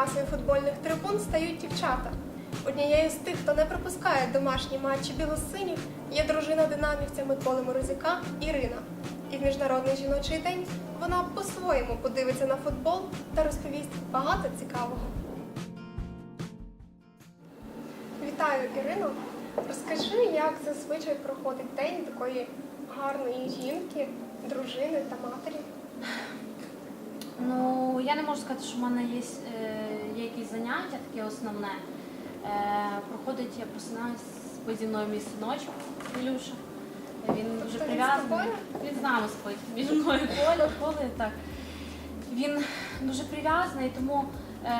прикрасою футбольних трибун стають дівчата. Однією з тих, хто не пропускає домашні матчі білосинів, є дружина динамівця Миколи Морозюка Ірина. І в Міжнародний жіночий день вона по-своєму подивиться на футбол та розповість багато цікавого. Вітаю, Ірино. Розкажи, як зазвичай проходить день такої гарної жінки, дружини та матері. Ну, я не можу сказати, що в мене є, е, якісь заняття, таке основне. Е, проходить, я просинаюсь, зі мною мій синочок Ілюша. Він Тобто дуже прив'язаний. Він з нами спить. Між мною Коля, Коля, так. Він дуже прив'язаний, тому е,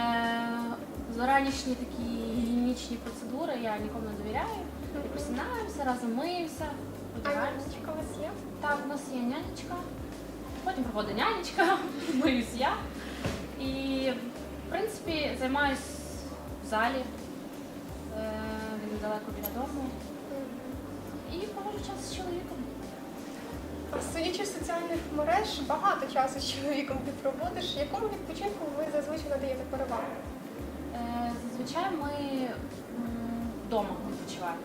ранішні такі гігієнічні процедури я нікому не довіряю. Просинаємося, разом миємося, одягаємося. у вас є? Так, у нас є нянечка, потім приходить нянечка, миюсь я. І, в принципі, займаюсь в залі, е, він далеко біля дому. І проводжу час з чоловіком. Судячи з соціальних мереж, багато часу з чоловіком ти проводиш. Якому відпочинку ви зазвичай надаєте перевагу? Е, Зазвичай ми м, вдома відпочиваємо.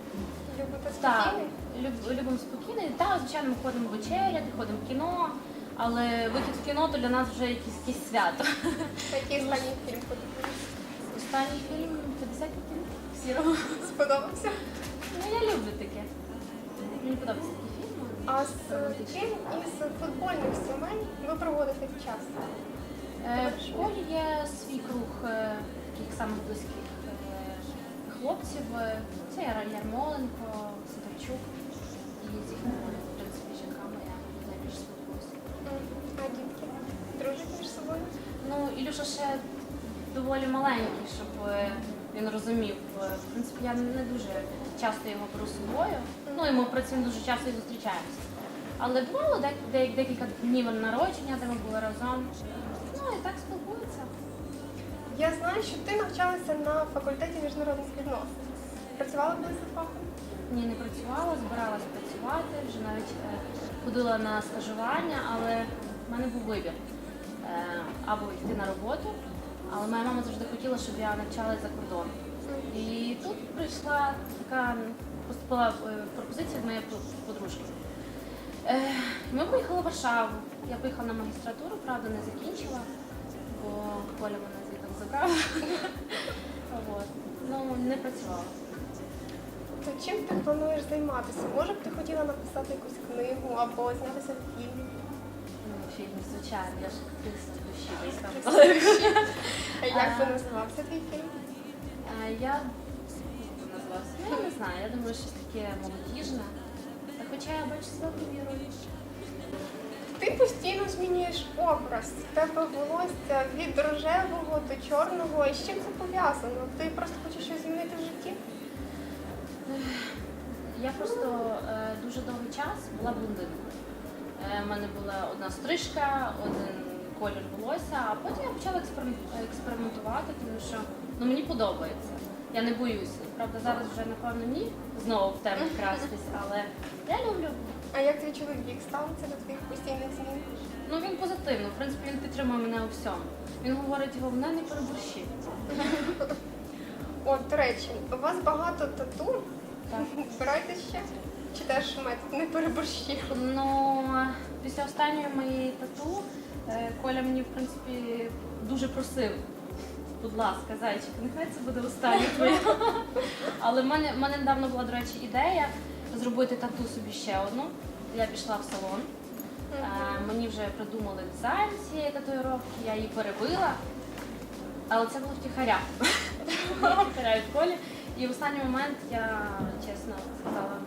Любите Так, спокійний? люб- любимо спокійний. Так, звичайно, ми ходимо вечеряти, ходимо в кіно, але вихід в кіно то для нас вже якесь, якесь свято. Який останній фільм подивилися? Останній фільм 50 відтінків сірого. Сподобався? Ну, я люблю таке. Мені подобаються такі фільми. А з ким із футбольних сімей ви проводите час? Е, В школі є свій круг е, таких самих близьких е, хлопців. Е, Це Яр- Ярмоленко, Сидорчук. І з їхніми, в принципі, жінками я найбільше спілкуюся. М, А дітки дружать між собою? Ілюша ще доволі маленький, щоб е, він розумів. Е, В принципі, я не дуже часто його беру з собою. Ну, і ми принципі дуже часто і зустрічаємося. Але бувало дек- де- декілька днів народження, де ми були разом. Ну і так спілкуються. Я знаю, що ти навчалася на факультеті міжнародних відносин. Працювала за фахом? Ні, не працювала, збиралася працювати, вже навіть е, ходила на стажування, але в мене був вибір або йти на роботу, але моя мама завжди хотіла, щоб я навчалася за кордоном. І тут прийшла така поступила е, пропозиція від моєї подружки. Е, Ми поїхали в Варшаву. Я поїхала на магістратуру, правда, не закінчила, бо Коля мене звідти забрав. Ну, не працювала. То чим ти плануєш займатися? Може б ти хотіла написати якусь книгу або знятися в фільмі? Звичайно, я ж артист душі вийшла. А як би називався твій фільм? Я називався? Ну, я не знаю, я думаю, щось таке молодіжне. Та Хоча я бачу себе ролі. Ти постійно змінюєш образ. В тебе волосся від рожевого до чорного. І з чим це пов'язано? Ти просто хочеш щось змінити в житті? Я просто е, дуже довгий час була блондинкою. Е, У мене була одна стрижка, один колір волосся, а потім я почала експериментувати, тому що ну, мені подобається. Я не боюся. Правда, зараз вже напевно ні знову в темі крастись, але я люблю. А як твій чоловік ставиться до твоїх постійних змін? Ну він позитивно, в принципі, він підтримує мене у всьому. Він говорить, головне не переборщи. От, до речі, у вас багато тату. Так. Збирайте ще? Чи теж метод не переборщив? Ну, після останньої моєї тату е, Коля мені, в принципі, дуже просив. Будь ласка, зайчик, нехай це буде останнє твоє. Але в мене, в мене недавно була, до речі, ідея зробити тату собі ще одну. Я пішла в салон. Е, Мені вже придумали дизайн цієї татуїровки, я її перебила. Але це було втіхаря. Втіхаря від Колі. І в останній момент я чесно сказала.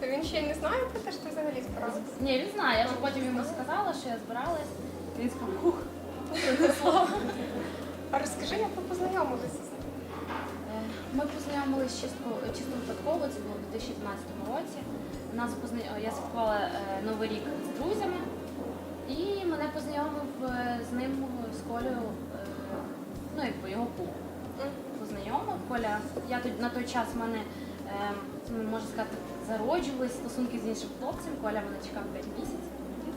То він ще й не знає про те, що ти взагалі збиралася? Ні, він знає. Я вже потім йому сказала, що я збиралась. Він сказав, хух, принесло. А розкажи, як ви познайомилися з ним? Е, Ми познайомилися чисто, чисто випадково, це було у 2012 році. Нас позна... Я святкувала е, Новий рік з друзями, і мене познайомив е, з ним, з Колею, е, ну якби його кум. Познайомив Коля. Я тоді- на той час в мене, е, ну, можна сказати, зароджувались стосунки з іншим хлопцем. Коля мене чекав 5 місяців. І.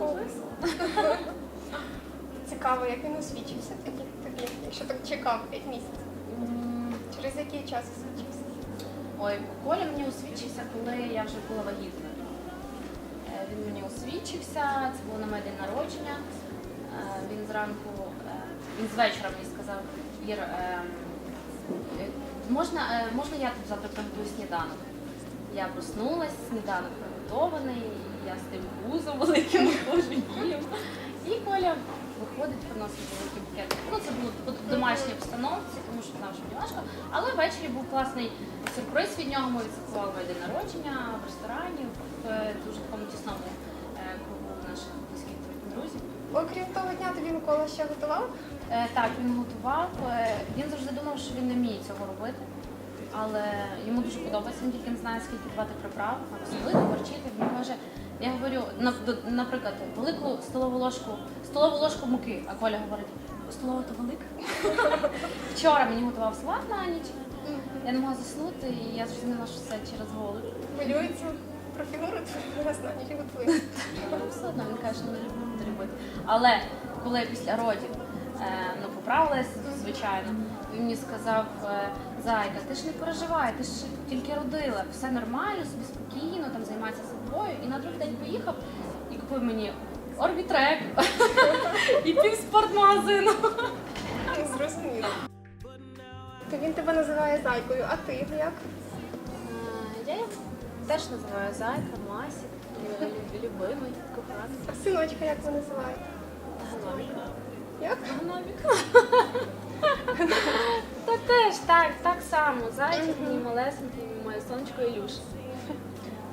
Цікаво, як він освічився тоді тобі, якщо так чекав 5 місяців? Через який час освічився? Ой, Коля мені освічився, коли я вже була вагітною. Е, Він мені освічився, це було на моє день народження. Е, Він зранку, е, він з вечора мені сказав, Ір, е, е, можна, можна я тобі завтра приготую сніданок? Я проснулась, сніданок приготований, я з тим пузом великим виходжу, їм. І Коля виходить, приносить великий букет. Ну, це було в домашній обстановці, тому що знав, що мені важко. Але ввечері був класний сюрприз від нього. Ми відсвяткували день народження в ресторані, в дуже такому тісному е, кругу наших близьких друзів. Окрім того дня, тобі Микола ще готував? Е, Так, він готував. Е, Він завжди думав, що він не вміє цього робити. Але йому дуже подобається, він тільки не знає, скільки давати приправ, солити, горчити. Він каже, я говорю, наприклад, велику столову ложку, столову ложку муки, а Коля говорить, столова то велика. Вчора мені готував салат на ніч, я не могла заснути, і я зрозуміла, що це через голод. Хвилюється про фігуру раз на ніч готує. Все одно він каже, що не люблю це робити. Але коли я після родів е, ну, поправилась, звичайно, він мені сказав, е, Зайка, ти ж не переживай, ти ж тільки родила, все нормально, собі спокійно, там займайся собою. І на другий день поїхав і купив мені орбітрек і пів спортмагазину. Зрозуміло. То він тебе називає зайкою, а ти як? Е, Я його теж називаю Зайка, Масік, любимий, коханий. А синочка як ви називаєте? Гномік. Як? Гномік. Та теж так, так само. Зайчик, мій малесенький, моє сонечко Ілюша.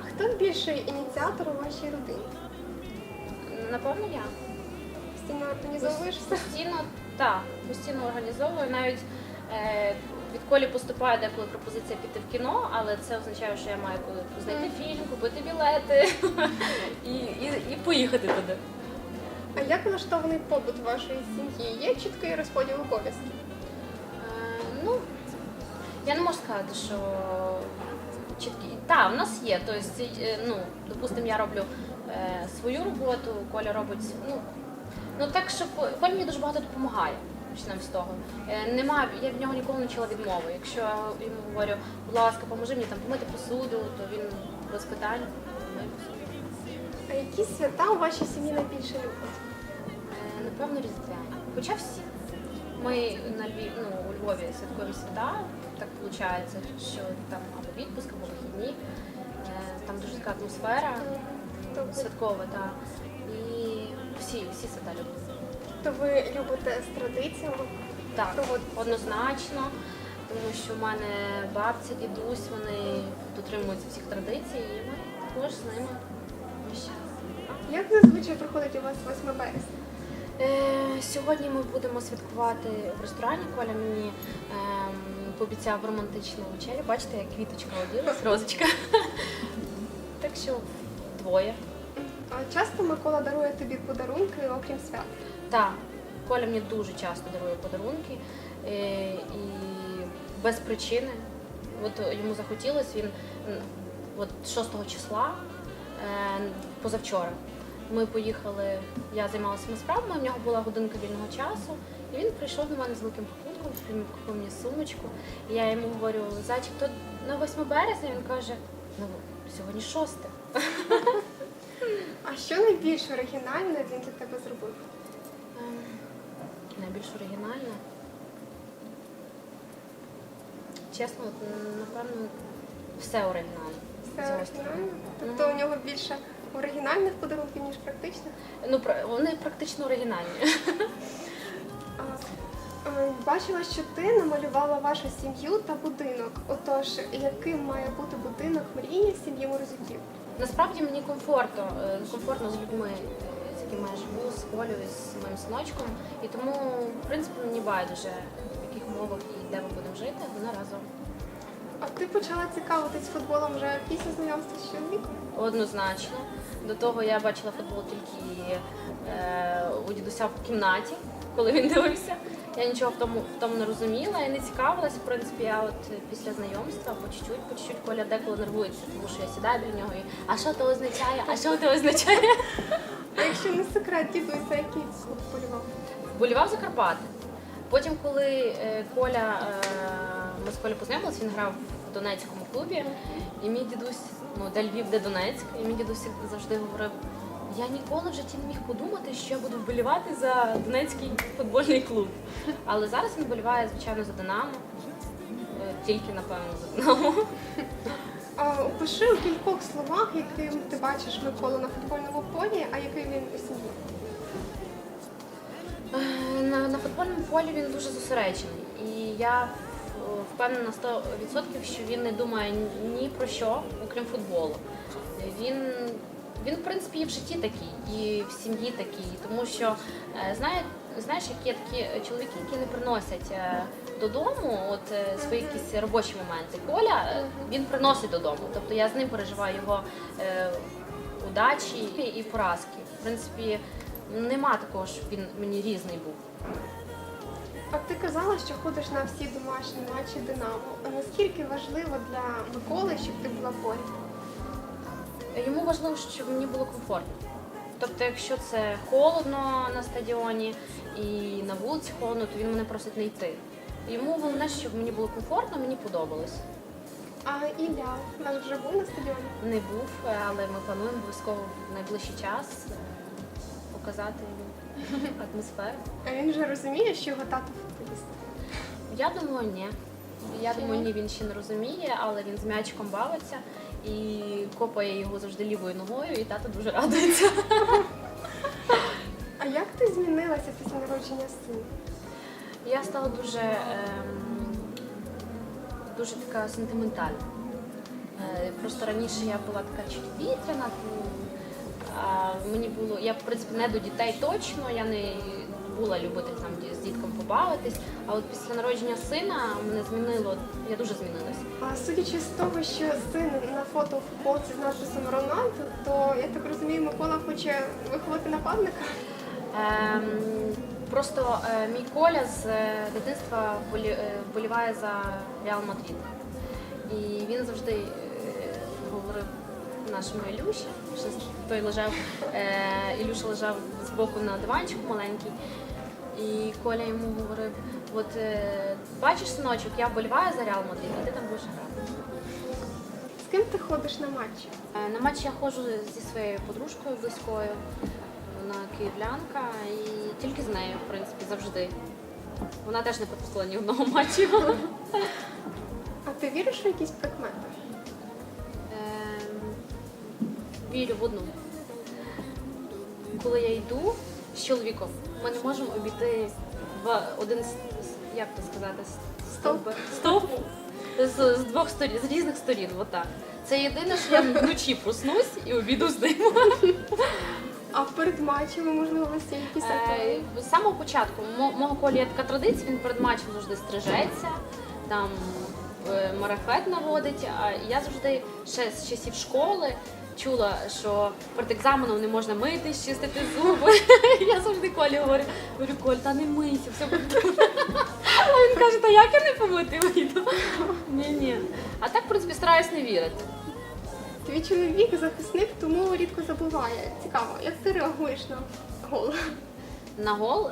А хто більший ініціатор у вашій родині? Напевно, я. Постійно організовуєш все? Постійно, так, постійно організовую. Навіть е, від колі поступає деколи пропозиція піти в кіно, але це означає, що я маю коли знайти фільм, купити білети і, і, і поїхати туди. А як влаштований побут вашої сім'ї? Є чіткий розподіл обов'язків? Е, ну, я не можу сказати, що чіткі. Так, в нас є. Тобто, е, ну, допустимо, я роблю е, свою роботу, Коля робить. Ну, ну так, щоб Коля мені дуже багато допомагає. Почнемо з того. Нема, я від нього ніколи не чула відмови. Якщо я йому говорю, будь ласка, поможи мені там помити посуду, то він без питань миє посуду. А які свята у вашій сім'ї найбільше люблять? Е, Напевно, різдвяні. Хоча всі. Ми на Львів, ну, у Львові святкові свята, так виходить, що там або відпуск, або вихідні. Е, Там дуже така атмосфера Тобто, святкова, так. І всі, всі свята люблять. то ви любите з традиціями? Так, однозначно, тому що в мене бабця, дідусь, вони дотримуються всіх традицій, і ми також з ними. Як зазвичай проходить у вас 8 березня? Е, Сьогодні ми будемо святкувати в ресторані. Коля мені ем, пообіцяв романтичну вечерю. Бачите, як квіточка оділась, розочка. Так що двоє. А часто Микола дарує тобі подарунки, окрім свят? Так, Коля мені дуже часто дарує подарунки е, і без причини. От йому захотілося, він от 6 числа, е, позавчора, ми поїхали, я займалася своїми справами, в нього була годинка вільного часу, і він прийшов до мене з великим пакунком, він купив мені сумочку. І я йому говорю, зайчик, то на 8 березня він каже, ну сьогодні 6. А що найбільш оригінальне він для тебе зробив? Ем, Найбільш оригінальне. Чесно, напевно, все оригінальне. Все оригінальне? Тобто у нього більше оригінальних подарунків, ніж практичних? Ну, вони практично оригінальні. Бачила, що ти намалювала вашу сім'ю та будинок. Отож, яким має бути будинок мрії сім'ї Морозюків? Насправді мені комфортно, е, комфортно з людьми, е, з якими я живу, з Колею, з моїм синочком. І тому, в принципі, мені байдуже, в яких умовах і де ми будемо жити, вони разом. А ти почала цікавитись футболом вже після знайомства з чоловіком? Однозначно. До того я бачила футбол тільки е, у дідуся в кімнаті, коли він дивився. Я нічого в тому, в тому не розуміла і не цікавилась. В принципі, я от після знайомства по чуть-чуть, по чуть-чуть Коля деколи нервується, тому що я сідаю біля нього і а що то означає? А що то означає? А якщо не секрет, дідуся, який клуб полював? Болівав за Карпати. Потім, коли е, Коля, е, ми з Колею познайомилися, він грав в Донецькому клубі, і мій дідусь, ну де Львів, де Донецьк, і мій дідусь завжди говорив. Я ніколи в житті не міг подумати, що я буду вболівати за Донецький футбольний клуб. Але зараз він вболіває, звичайно, за Динамо. Е, Тільки, напевно, за Динамо. А, опиши у кількох словах, яким ти бачиш Миколу на футбольному полі, а який він у сім'ї. Е, На, на футбольному полі він дуже зосереджений. І я впевнена 100%, що він не думає ні про що, окрім футболу. Він, він в принципі, і в житті такий, і в сім'ї такий, тому що е, знає, знаєш, які є такі чоловіки, які не приносять е, додому от е, свої якісь робочі моменти. Коля він приносить додому. Тобто я з ним переживаю його удачі і поразки. В принципі, нема такого, щоб він мені різний був. А ти казала, що ходиш на всі домашні матчі Динамо. А наскільки важливо для Миколи, щоб ти була поряд? Йому важливо, щоб мені було комфортно. Тобто, якщо це холодно на стадіоні і на вулиці холодно, то він мене просить не йти. Йому головне, щоб мені було комфортно, мені подобалось. А Ілля наш вже був на стадіоні? Не був, е, але ми плануємо обов'язково в найближчий час е, показати йому атмосферу. А він вже розуміє, що його тато футболіст. Я думаю, ні. Я думаю, ні, він ще не розуміє, але він з м'ячиком бавиться і копає його завжди лівою ногою, і тато дуже радується. А як ти змінилася після народження сина? Я стала дуже, ем, дуже така сентиментальна. Е, просто раніше я була така чуть вітряна, мені було, я в принципі не до дітей точно, я не була любитель там з дітком побавитись. А от після народження сина мене змінило, я дуже змінилася. А судячи з того, що син на фото в футболці з надписом Рональдо, то я так розумію, Микола хоче виховати нападника. Ем, просто е, мій Коля з е, дитинства вболі- е, вболіває за Реал Мадрид. І він завжди е, говорив нашому Ілюші, той лежав, е, Ілюша лежав збоку на диванчику маленький. І Коля йому говорив: от е, бачиш, синочок, я вболіваю за Реал Мадрид, а ти там будеш грати. З ким ти ходиш на матчі? Е, На матч я ходжу зі своєю подружкою близькою. Вона київлянка і тільки з нею, в принципі, завжди. Вона теж не пропустила ні одного матчу. А ти віриш у якісь прикмети? Вірю в одну. Коли я йду з чоловіком, ми не можемо обійти в один як то сказати, Стовп. стовп з, з двох сторін, з різних сторін. Отак. Це єдине, що я вночі проснусь і обійду з ним. А перед матчами, можливо, є якісь ритуали? З самого початку мо- мого колі є така традиція, він перед матчем завжди стрижеться, там е, марафет наводить. А я завжди ще з часів школи чула, що перед екзаменом не можна митись, чистити зуби. Я завжди Колі говорю, говорю, Коль, та не мийся, все буде. А він каже, та як я не помити вийду? Ні, ні. А так, в принципі, стараюсь не вірити. Твій чоловік захисник, тому рідко забуває. Цікаво, як ти реагуєш на гол? на гол.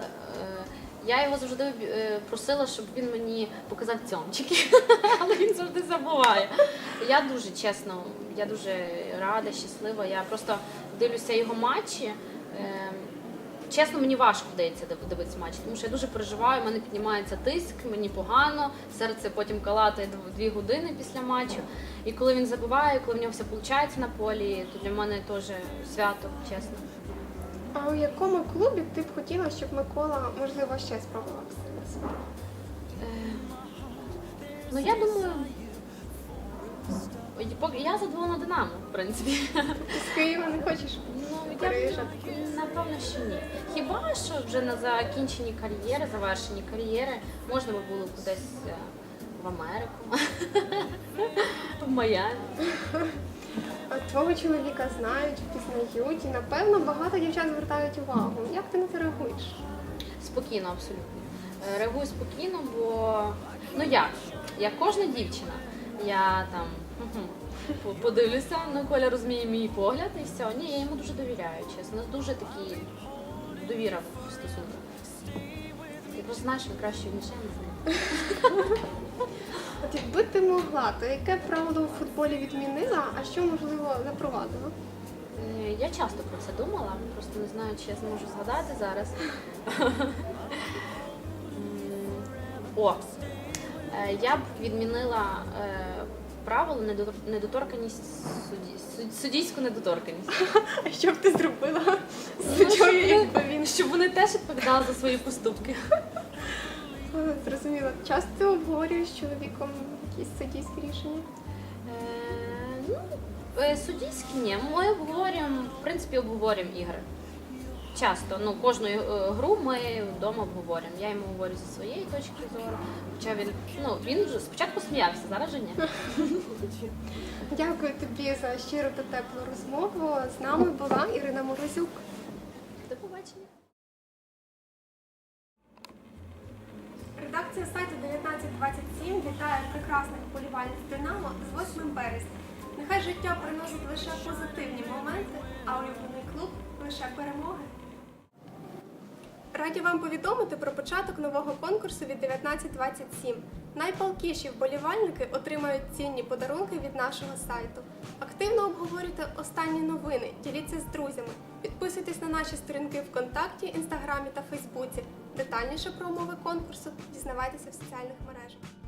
Я його завжди е, просила, щоб він мені показав цьомчики, але він завжди забуває. Я дуже чесно, я дуже рада, щаслива. Я просто дивлюся його матчі. Е, Чесно, мені важко вдається дивитися матчі, тому що я дуже переживаю, в мене піднімається тиск, мені погано, серце потім калатає дв- дві години після матчу. І коли він забиває, коли в нього все виходить на полі, то для мене теж свято, чесно. А у якому клубі ти б хотіла, щоб Микола, можливо, ще спробував себе? Ну, я думаю, я задоволена Динамо, в принципі. Ти з Києва не хочеш? Ну, я напевно, що ні. Хіба що вже на закінченні кар'єри, завершенні кар'єри, можна би було кудись е, в Америку, в Майамі. Твого чоловіка знають, впізнають, і напевно багато дівчат звертають увагу. Як ти на це реагуєш? Спокійно, абсолютно. Е, Реагую спокійно, бо ну як, як кожна дівчина, я там подивлюся, ну Коля розуміє мій погляд і все. Ні, я йому дуже довіряю, чесно. Дуже такі довіра в стосунках. просто знаю, що краще ніж я не знаю. От якби ти могла, то яке правило у футболі відмінила, а що можливо запровадила? Е, Я часто про це думала, просто не знаю, чи я зможу згадати зараз. М, О, е, я б відмінила е, правило недотор- судді, суд- суддійську недоторканість. А що б ти зробила з Ну, суддєю, якби він Щоб вони теж відповідали за свої поступки. Зрозуміла? Часто обговорюєш з чоловіком якісь суддійські рішення? Е, Ну, е, суддійські ні. Ми обговорюємо, в принципі, обговорюємо ігри. Часто, ну кожну е, гру ми вдома обговорюємо. Я йому говорю зі своєї точки зору. Хоча він ну він вже спочатку сміявся, зараз же ні. Дякую тобі за щиру та теплу розмову. З нами була Ірина Морозюк. Березня. Нехай життя приносить лише позитивні моменти, а улюблений клуб лише перемоги. Раді вам повідомити про початок нового конкурсу від 1927. Найпалкіші вболівальники отримають цінні подарунки від нашого сайту. Активно обговорюйте останні новини, діліться з друзями, підписуйтесь на наші сторінки ВКонтакті, Інстаграмі та Фейсбуці. Детальніше про умови конкурсу дізнавайтеся в соціальних мережах.